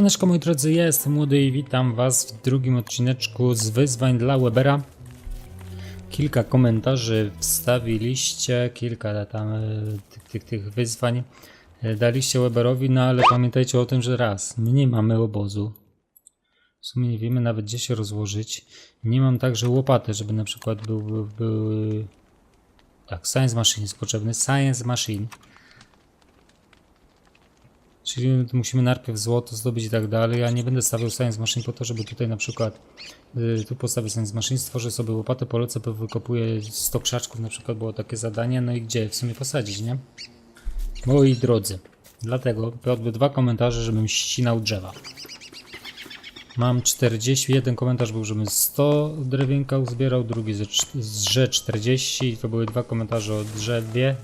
Siemaneczko moi drodzy, ja jestem Młody i witam was w drugim odcineczku z wyzwań dla Webera. Kilka komentarzy wstawiliście, kilka tam e, tych, tych, tych wyzwań e, daliście Weberowi, no ale pamiętajcie o tym, że raz, my nie mamy obozu. W sumie nie wiemy nawet gdzie się rozłożyć. Nie mam także łopaty, żeby na przykład był, był, był tak, Science Machine jest potrzebny, Science Machine. Czyli musimy najpierw złoto zdobyć i tak dalej. Ja nie będę stawiał Science Machine po to, żeby tutaj na przykład y, tu postawię Science Machine, stworzę sobie łopatę, polecę, wykopuję 100 krzaczków na przykład, było takie zadanie, no i gdzie w sumie posadzić, nie? Moi drodzy, dlatego padły dwa komentarze, żebym ścinał drzewa. Mam 40, jeden komentarz był, żebym 100 drewienka uzbierał, drugi że 40 i to były dwa komentarze o drzewie,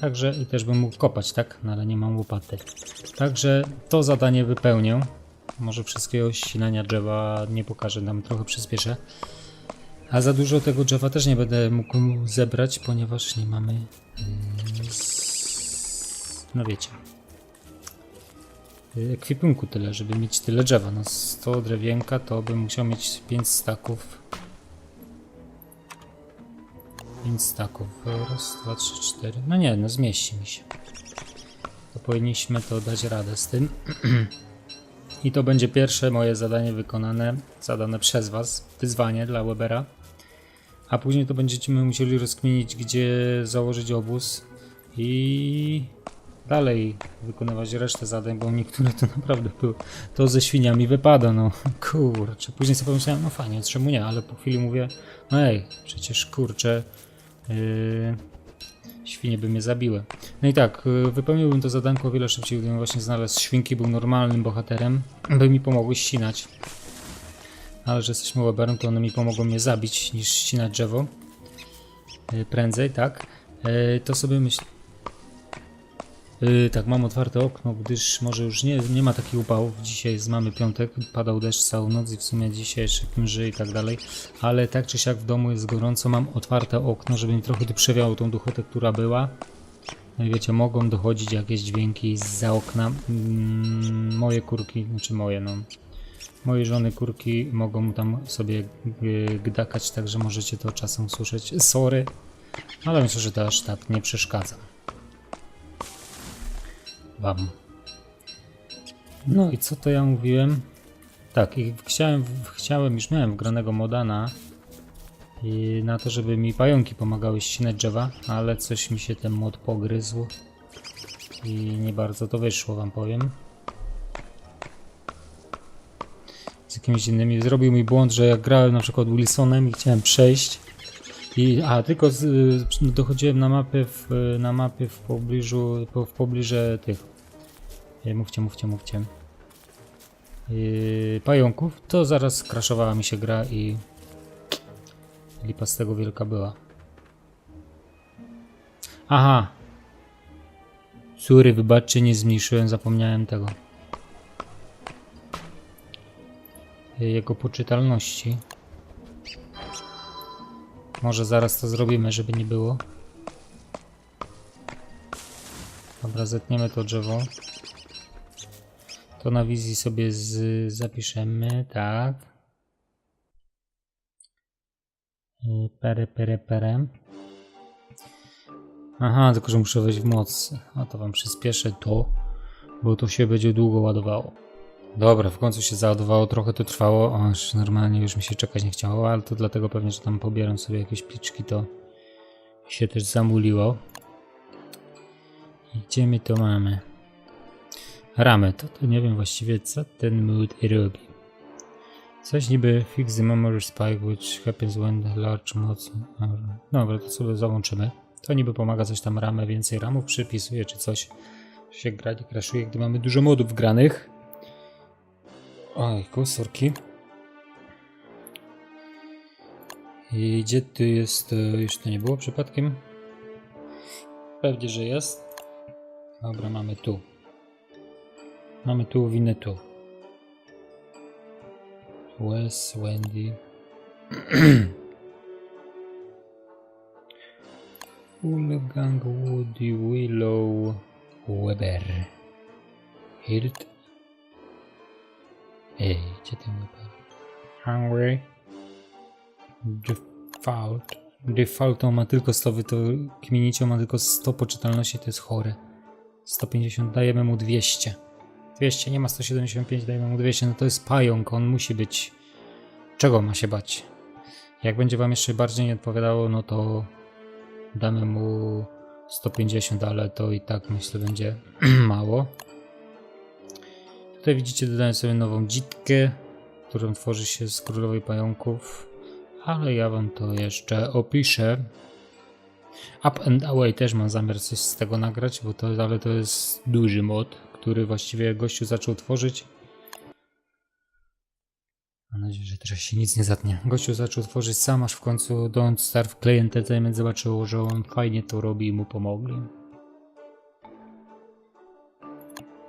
Także i też bym mógł kopać, tak? No ale nie mam łopaty. Także to zadanie wypełnię. Może wszystkiego ścinania drzewa nie pokażę, nam trochę przyspieszę. A za dużo tego drzewa też nie będę mógł zebrać, ponieważ nie mamy. mm, No wiecie. Ekwipunku tyle, żeby mieć tyle drzewa. No 100 drewienka to bym musiał mieć 5 staków 5 staków. Raz, dwa, trzy, cztery. No nie, no zmieści mi się. To powinniśmy to dać radę z tym. I to będzie pierwsze moje zadanie wykonane, zadane przez Was, wyzwanie dla Webera. A później to będziemy musieli rozkminić, gdzie założyć obóz i dalej wykonywać resztę zadań, bo niektóre to naprawdę były. To ze świniami wypada, no kurczę. Później sobie pomyślałem, no fajnie, czemu nie, ale po chwili mówię, no ej, przecież kurczę, Yy, świnie by mnie zabiły. No i tak, yy, wypełniłbym to zadanko o wiele szybciej, gdybym właśnie znalazł świnki, był normalnym bohaterem, by mi pomogły ścinać. Ale że jesteśmy weberem, to one mi pomogą mnie zabić, niż ścinać drzewo. Yy, prędzej, tak. To sobie myślę... Yy, tak, mam otwarte okno, gdyż może już nie, nie ma takich upałów. Dzisiaj jest, mamy piątek, padał deszcz całą noc i w sumie dzisiaj jeszcze mrzy i tak dalej. Ale tak czy siak w domu jest gorąco, mam otwarte okno, żeby mi trochę tu przewiało tą duchotę, która była. No wiecie, mogą dochodzić jakieś dźwięki za okna. Mm, moje kurki, znaczy moje, no. Moje żony kurki mogą tam sobie y, gdakać, także możecie to czasem usłyszeć. Sorry, ale myślę, że to aż tak nie przeszkadza. Wam. No i co to ja mówiłem? Tak, i chciałem, chciałem już miałem wgranego modana i na to, żeby mi pająki pomagały ścinać drzewa, ale coś mi się ten mod pogryzł i nie bardzo to wyszło, wam powiem. Z jakimiś innymi. Zrobił mi błąd, że jak grałem na przykład Wilsonem i chciałem przejść i, a tylko z, dochodziłem na mapy w, na mapy w pobliżu, po, w pobliżu tych. Nie, mówcie, mówcie, mówcie. Yy, pająków, to zaraz kraszowała mi się gra i lipa z tego wielka była. Aha. Sorry, wybaczcie, nie zmniejszyłem, zapomniałem tego. Yy, Jego poczytalności. Może zaraz to zrobimy, żeby nie było. Dobra, zetniemy to drzewo. To na wizji sobie z, zapiszemy, tak. Y, Pere, pere, pere. Aha, tylko że muszę wejść w moc. A to wam przyspieszę to, bo to się będzie długo ładowało. Dobra, w końcu się załadowało, trochę to trwało, aż normalnie już mi się czekać nie chciało, ale to dlatego pewnie, że tam pobieram sobie jakieś pliczki, to się też zamuliło. I gdzie my to mamy? Ramy, to, to nie wiem właściwie co ten mood robi. Coś niby fix the memory spike, which happens when large moc... Dobra, to sobie załączymy. To niby pomaga coś tam ramę, więcej ramów przypisuje, czy coś się gra nie crashuje, gdy mamy dużo modów wgranych. Oj, kusurki. I gdzie tu jest... Już to nie było przypadkiem? Pewnie, że jest. Dobra, mamy tu. Mamy tu winę tu. Wes, Wendy. Wolfgang, Woody, Willow, Weber. Hirt. Ej, gdzie ten Weber? Hungry. Default. Default on ma tylko 100, wy to kminicie, ma tylko 100 poczytalności, to jest chore. 150, dajemy mu 200. 200, nie ma 175, dajemy mu 200, no to jest pająk, on musi być... Czego ma się bać? Jak będzie wam jeszcze bardziej nie odpowiadało, no to damy mu 150, ale to i tak myślę będzie mało. Tutaj widzicie, dodałem sobie nową dzitkę, którą tworzy się z królowej pająków, ale ja wam to jeszcze opiszę. Up and Away też mam zamiar coś z tego nagrać, bo to, ale to jest duży mod, który właściwie gościu zaczął tworzyć. Mam nadzieję, że teraz się nic nie zatnie. Gościu zaczął tworzyć sam, aż w końcu Don't Starve Client Entertainment zobaczył, że on fajnie to robi i mu pomogli.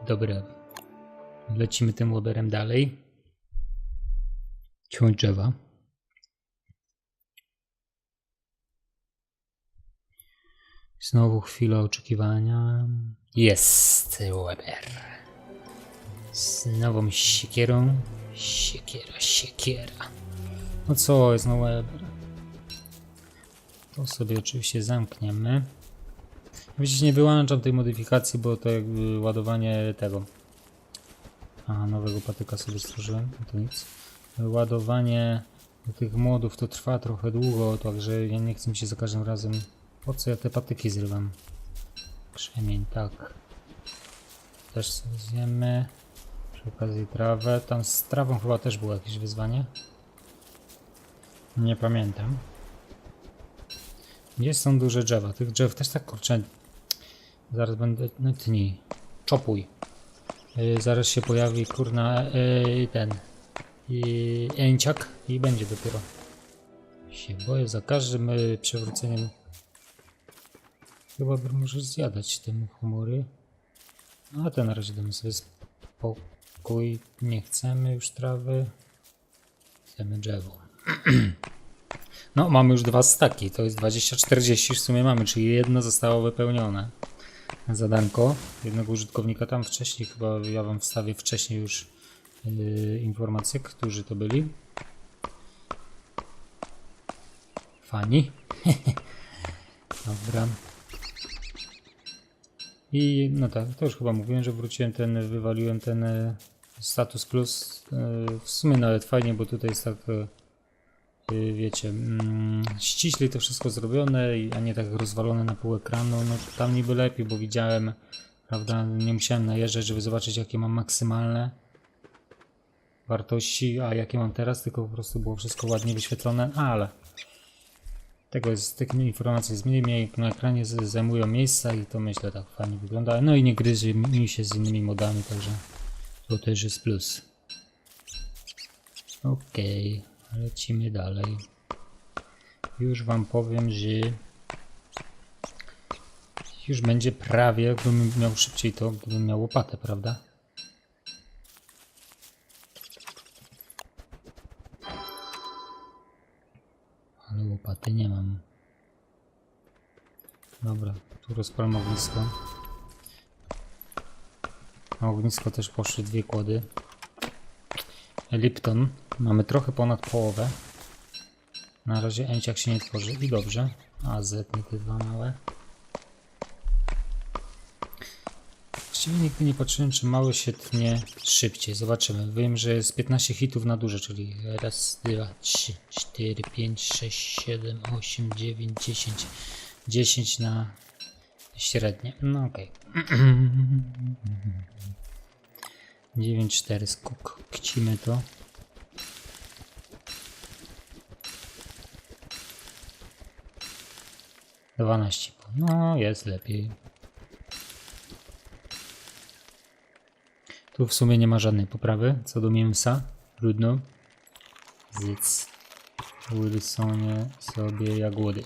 Dobra. Lecimy tym łoberem dalej. Ciąć drzewa. Znowu chwila oczekiwania. Jest Weber. Z nową siekierą. Siekiera, siekiera. No co jest no Weber? To sobie oczywiście zamkniemy. Widzicie, nie wyłączam tej modyfikacji, bo to jakby ładowanie tego. Aha, nowego patyka sobie stworzyłem, no to nic. Ładowanie tych modów to trwa trochę długo, także ja nie chcę mi się za każdym razem po co ja te patyki zrywam? Krzemień, tak. Też sobie zjemy. Przy okazji trawę. Tam z trawą chyba też było jakieś wyzwanie. Nie pamiętam. Gdzie są duże drzewa? Tych drzew też tak kurczę. Zaraz będę. No tnij. Czopuj. Yy, zaraz się pojawi kurna yy, ten. Yy, enciak i będzie dopiero. Się boję za każdym yy, przewróceniem. Chyba możesz zjadać te humory. No a to na razie damy sobie spokój. Nie chcemy już trawy. Chcemy drzewo. No, mamy już dwa staki. To jest 20-40 w sumie mamy, czyli jedno zostało wypełnione. Zadanko jednego użytkownika tam wcześniej, chyba ja wam wstawię wcześniej już yy, informacje, którzy to byli. Fani. Dobra. I no tak, to już chyba mówiłem, że wróciłem ten, wywaliłem ten e, status plus. E, w sumie nawet fajnie, bo tutaj jest tak, e, wiecie, mm, ściślej to wszystko zrobione, a nie tak rozwalone na pół ekranu. No tam niby lepiej, bo widziałem, prawda, nie musiałem najeżdżać, żeby zobaczyć jakie mam maksymalne wartości, a jakie mam teraz, tylko po prostu było wszystko ładnie wyświetlone, ale tego jest, tych informacji jest mniej, na ekranie zajmują miejsca i to myślę tak fajnie wygląda. No i nie gryzie mi się z innymi modami, także to też jest plus. Okej, lecimy dalej. Już wam powiem, że już będzie prawie, jakbym miał szybciej to, gdybym miał łopatę, prawda? Ale łopaty nie mam. Dobra, tu rozpalam ognisko. Na ognisko też poszły dwie kłody. Lipton. Mamy trochę ponad połowę. Na razie enciak się nie tworzy i dobrze. A Z nie te dwa małe. Właściwie nigdy nie patrzyłem, czy mały się tnie szybciej. Zobaczymy. Wiem, że jest 15 hitów na duże, czyli raz, dwa, trzy, cztery, pięć, sześć, siedem, osiem, dziewięć, dziesięć. 10 na średnie. No okej. Okay. 9-4 skok. Kcimy to. Dwanaście. No, jest lepiej. Tu w sumie nie ma żadnej poprawy co do mięsa. Trudno. Zjedz Wilsonie sobie jagody.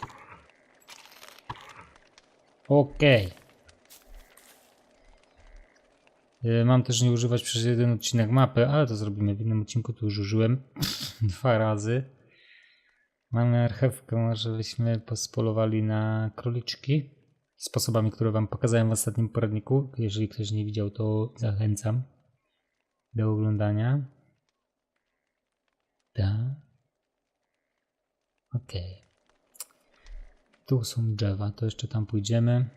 Okej. Y, Mam też nie używać przez jeden odcinek mapy, ale to zrobimy w innym odcinku. Tu już użyłem dwa razy. Mamy archewkę, żebyśmy pospolowali na króliczki. Sposobami, które Wam pokazałem w ostatnim poradniku. Jeżeli ktoś nie widział, to zachęcam do oglądania. Tak. Okej. Tu są drzewa, to jeszcze tam pójdziemy.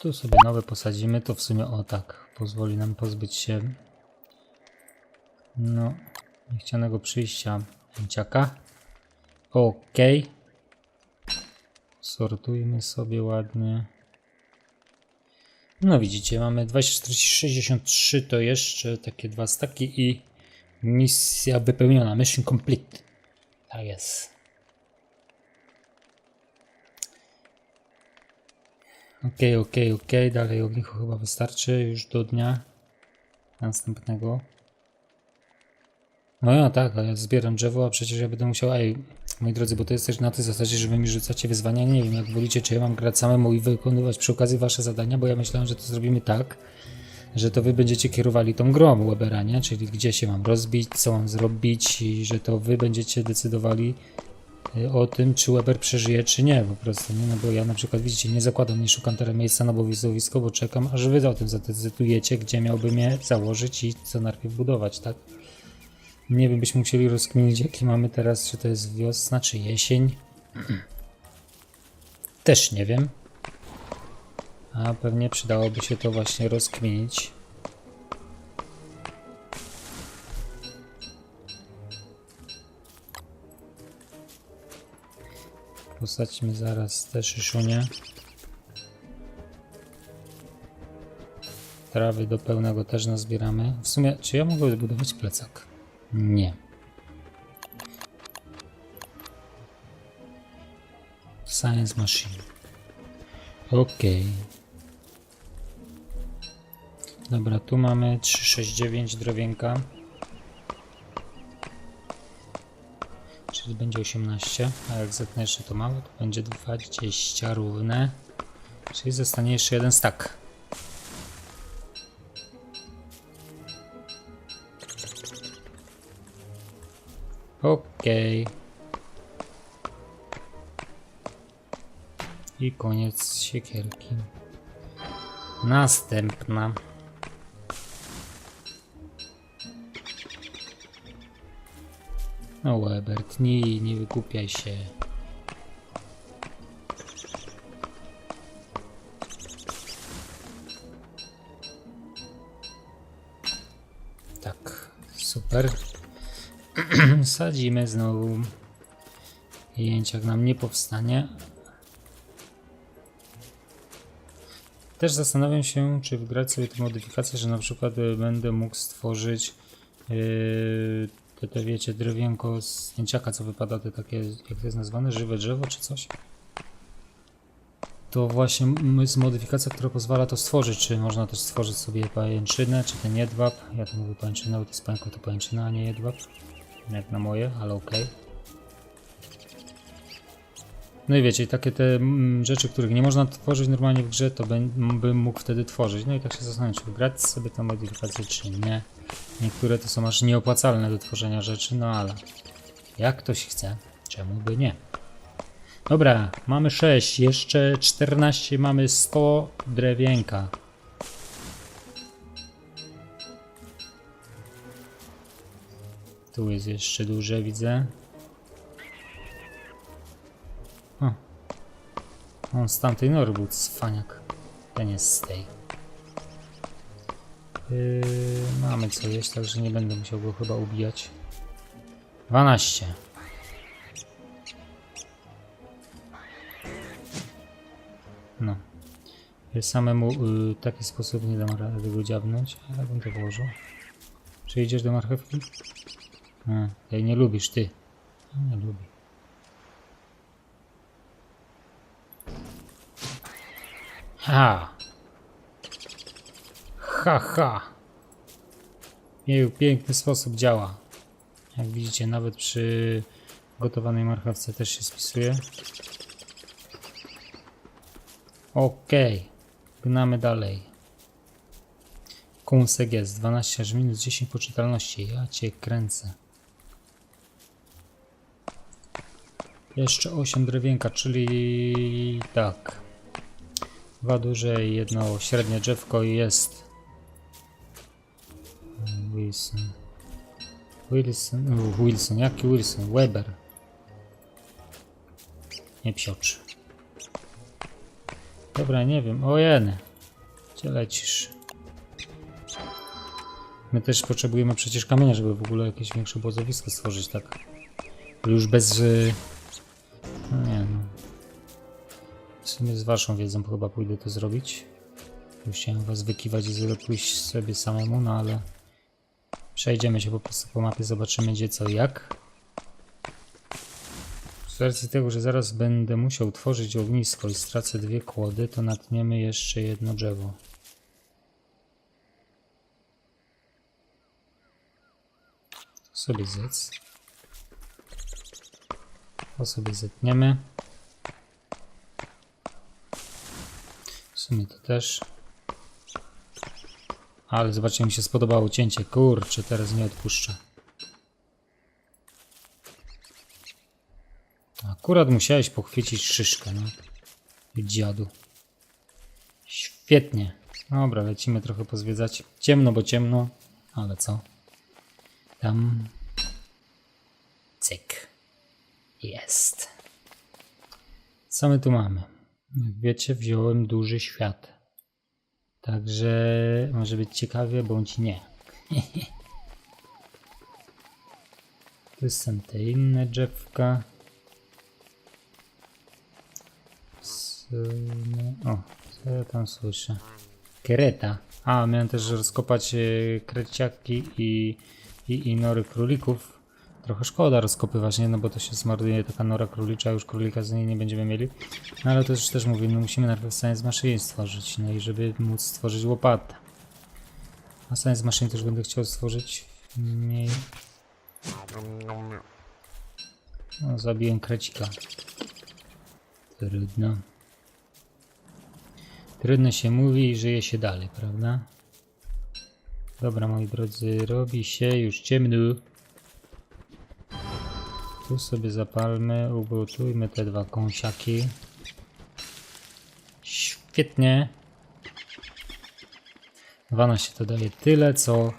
Tu sobie nowe posadzimy, to w sumie o tak pozwoli nam pozbyć się no niechcianego przyjścia dzieciaka. Okej. Sortujmy sobie ładnie. No widzicie, mamy 2463 to jeszcze takie dwa staki i misja wypełniona, mission complete. Tak jest. Okej, okej, okej, dalej ognicho chyba wystarczy już do dnia następnego. No ja tak, ale zbieram drzewo, a przecież ja będę musiał, ej, moi drodzy, bo to jest też na tej zasadzie, że wy mi rzucacie wyzwania, nie wiem, jak wolicie, czy ja mam grać samemu i wykonywać przy okazji wasze zadania, bo ja myślałem, że to zrobimy tak, że to wy będziecie kierowali tą grą Webera, nie? Czyli gdzie się mam rozbić, co mam zrobić i że to wy będziecie decydowali o tym, czy Weber przeżyje, czy nie, po prostu, nie? No bo ja na przykład, widzicie, nie zakładam, nie szukam teraz miejsca na obowiązowisko, bo czekam, aż wy o tym zadecydujecie, gdzie miałbym je założyć i co najpierw budować, tak? Nie wiem, byśmy musieli rozkminić, jaki mamy teraz, czy to jest wiosna, czy jesień. Też nie wiem. A pewnie przydałoby się to właśnie rozkminić. Posadźmy zaraz te szyszunie. Trawy do pełnego też nazbieramy. W sumie, czy ja mogę zbudować plecak? Nie. Science Machine. Okej. Dobra, tu mamy 369 drowienka. Czyli będzie 18, a jak zetnę jeszcze to małe, to będzie 20 równe. Czyli zostanie jeszcze jeden stack. Okej. I koniec siekierki. Następna. No Webert, nie, nie wykupiaj się. Tak, super. Sadzimy znowu. Jęciak nam nie powstanie. Też zastanawiam się, czy wgrać sobie tę modyfikację, że na przykład y, będę mógł stworzyć yy, te, te wiecie, drewienko z jęciaka, co wypada, te takie, jak to jest nazwane, żywe drzewo czy coś. To właśnie jest modyfikacja, która pozwala to stworzyć. Czy można też stworzyć sobie pajęczynę, czy ten jedwab. Ja to mówię pajęczynę, bo to jest pająk, to pajęczyna, a nie jedwab. Jak na moje, ale okej. No i wiecie, takie te mm, rzeczy, których nie można tworzyć normalnie w grze, to bym, mógł wtedy tworzyć. No i tak się zastanawiam, czy wygrać sobie tę modyfikację, czy nie. Niektóre to są aż nieopłacalne do tworzenia rzeczy, no ale jak ktoś chce, czemu by nie? Dobra, mamy 6, jeszcze 14, mamy 100 drewienka. Tu jest jeszcze duże, widzę. On z tamtej nory był cwaniak. Ten jest z tej. Yy, mamy co jeść, także nie będę musiał go chyba ubijać. 12. No. Samemu y, w taki sposób nie dam rady go dziabnąć, ale bym to włożył. Czy idziesz do marchewki? A, tej nie lubisz, ty. Nie lubi. Ha! Ha, ha! Jej, piękny sposób działa. Jak widzicie, nawet przy gotowanej marchewce też się spisuje. Okej, gnamy dalej. Kąsek jest 12 aż minus 10 poczytalności. Ja cię kręcę. Jeszcze 8 drewienka, czyli tak. Dwa duże i jedno średnie drzewko i jest Wilson. Wilson, uf, Wilson, jaki Wilson? Weber. Nie psiocz. Dobra, nie wiem. O jeny. Gdzie lecisz? My też potrzebujemy przecież kamienia, żeby w ogóle jakieś większe obozowisko stworzyć, tak? Już bez... y, No nie sumie z waszą wiedzą chyba pójdę to zrobić. Już chciałem was wykiwać i pójść sobie samemu, no ale... Przejdziemy się po prostu po mapie, zobaczymy gdzie co jak. Z racji tego, że zaraz będę musiał tworzyć ognisko i stracę dwie kłody, to natniemy jeszcze jedno drzewo. Sobie zec. To sobie zetniemy. Sumie to też. Ale zobaczcie, mi się spodobało cięcie. Kurczę, teraz nie odpuszczę. Akurat musiałeś pochwycić szyszkę, no. Dziadu. Świetnie. Dobra, lecimy trochę pozwiedzać. Ciemno, bo ciemno. Ale co? Tam. Cyk. Jest. Co my tu mamy? Jak wiecie, wziąłem duży świat. Także może być ciekawie, bądź nie. tu są te inne drzewka. O, co ja tam słyszę? Kereta. A, miałem też rozkopać e, kreciaki i, i, i nory królików. Trochę szkoda rozkopywać, nie? No bo to się zmarnuje taka nora królicza, już królika z niej nie będziemy mieli. No ale to już też mówię, no musimy najpierw Science Machine stworzyć, no i żeby móc stworzyć łopatę. A Science Machine też będę chciał stworzyć mniej... No, zabiłem krecika. Trudno. Trudno się mówi i żyje się dalej, prawda? Dobra, moi drodzy, robi się już ciemno. Tu sobie zapalmy, ugotujmy te dwa kąsiaki. Świetnie. 12 to daje tyle, co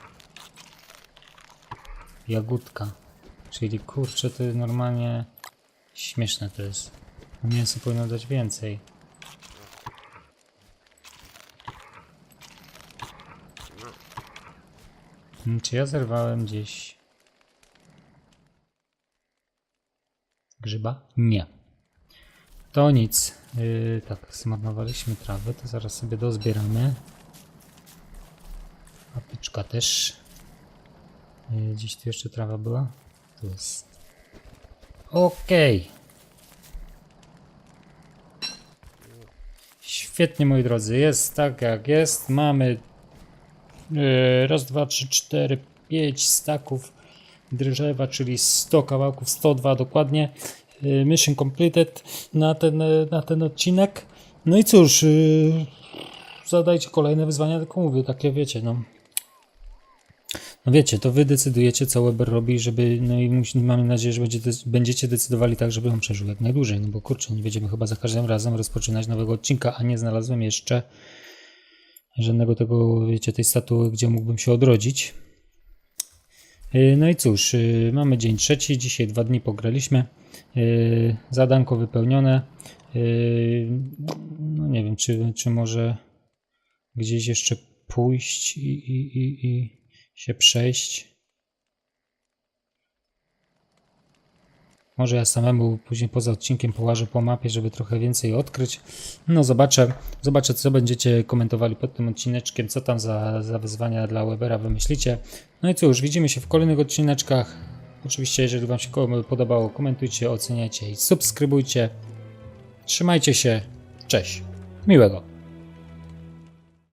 jagódka. Czyli kurczę, to normalnie śmieszne to jest. Mięso powinno dać więcej. Hmm, Czy ja zerwałem gdzieś grzyba? Nie. To nic. Yy, tak, zmarnowaliśmy trawę, to zaraz sobie dozbieramy. Apyczka też. Yy, gdzieś tu jeszcze trawa była? Tu jest. Okej. Świetnie, moi drodzy. Jest tak, jak jest. Mamy yy, raz, dwa, trzy, cztery, pięć staków drzewa, czyli 100 kawałków, 102 dokładnie. Yy, Mission completed na ten, yy, na ten odcinek. No i cóż, yy, zadajcie kolejne wyzwania, tylko mówię, takie wiecie, no. No wiecie, to wy decydujecie, co Weber robi, żeby, no i musi, mamy nadzieję, że będzie, będziecie decydowali tak, żeby on przeżył jak najdłużej, no bo kurczę, nie będziemy chyba za każdym razem rozpoczynać nowego odcinka, a nie znalazłem jeszcze żadnego tego, wiecie, tej statuły, gdzie mógłbym się odrodzić. Yy, No i cóż, yy, mamy dzień trzeci, dzisiaj dwa dni pograliśmy, Yy, zadanko wypełnione, no nie wiem, czy, czy może gdzieś jeszcze pójść i, i, i, i się przejść. Może ja samemu później poza odcinkiem połażę po mapie, żeby trochę więcej odkryć. No zobaczę, zobaczę co będziecie komentowali pod tym odcineczkiem, co tam za, za wyzwania dla Webera wymyślicie. No i cóż, widzimy się w kolejnych odcineczkach. Oczywiście, jeżeli Wam się podobało, komentujcie, oceniajcie i subskrybujcie. Trzymajcie się. Cześć. Miłego.